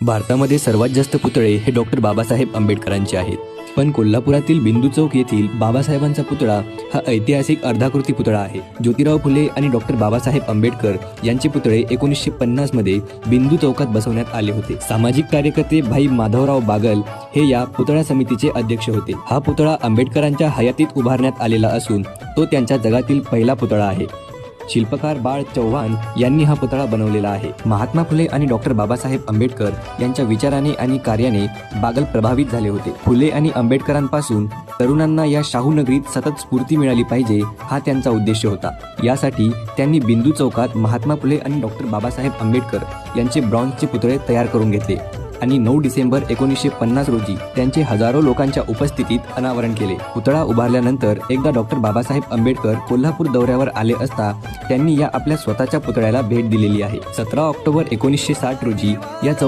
भारतामध्ये सर्वात जास्त पुतळे हे डॉक्टर बाबासाहेब आंबेडकरांचे आहेत. पण कोल्हापुरातील बिंदू चौक येथील बाबासाहेबांचा पुतळा हा ऐतिहासिक अर्धाकृती पुतळा आहे. ज्योतिराव फुले आणि डॉक्टर बाबासाहेब आंबेडकर यांचे पुतळे एकोणीसशे पन्नासमध्ये बिंदू चौकात बसवण्यात आले होते. सामाजिक कार्यकर्ते भाई माधवराव बागल हे या पुतळा समितीचे अध्यक्ष होते. हा पुतळा आंबेडकरांच्या हयातीत उभारण्यात आलेला असून तो त्यांच्या जगातील पहिला पुतळा आहे. शिल्पकार बाळ चव्हाण यांनी हा पुतळा बनवलेला आहे. महात्मा फुले आणि डॉक्टर बाबासाहेब आंबेडकर यांच्या विचाराने आणि कार्याने बागल प्रभावित झाले होते. फुले आणि आंबेडकरांपासून तरुणांना या शाहू नगरीत सतत स्फूर्ती मिळाली पाहिजे हा त्यांचा उद्देश होता. यासाठी त्यांनी बिंदू चौकात महात्मा फुले आणि डॉक्टर बाबासाहेब आंबेडकर यांचे ब्रॉन्झचे पुतळे तयार करून घेतले. आणि नऊ डिसेंबर एकोणीसशे पन्नास रोजी त्यांचे हजारो लोकांच्या उपस्थितीत अनावरण केले. पुतळा उभारल्यानंतर एकदा डॉक्टर बाबासाहेब आंबेडकर कोल्हापूर दौऱ्यावर आले असता त्यांनी या आपल्या स्वतःच्या पुतळ्याला भेट दिलेली आहे. सतरा ऑक्टोबर एकोणीसशे साठ रोजी या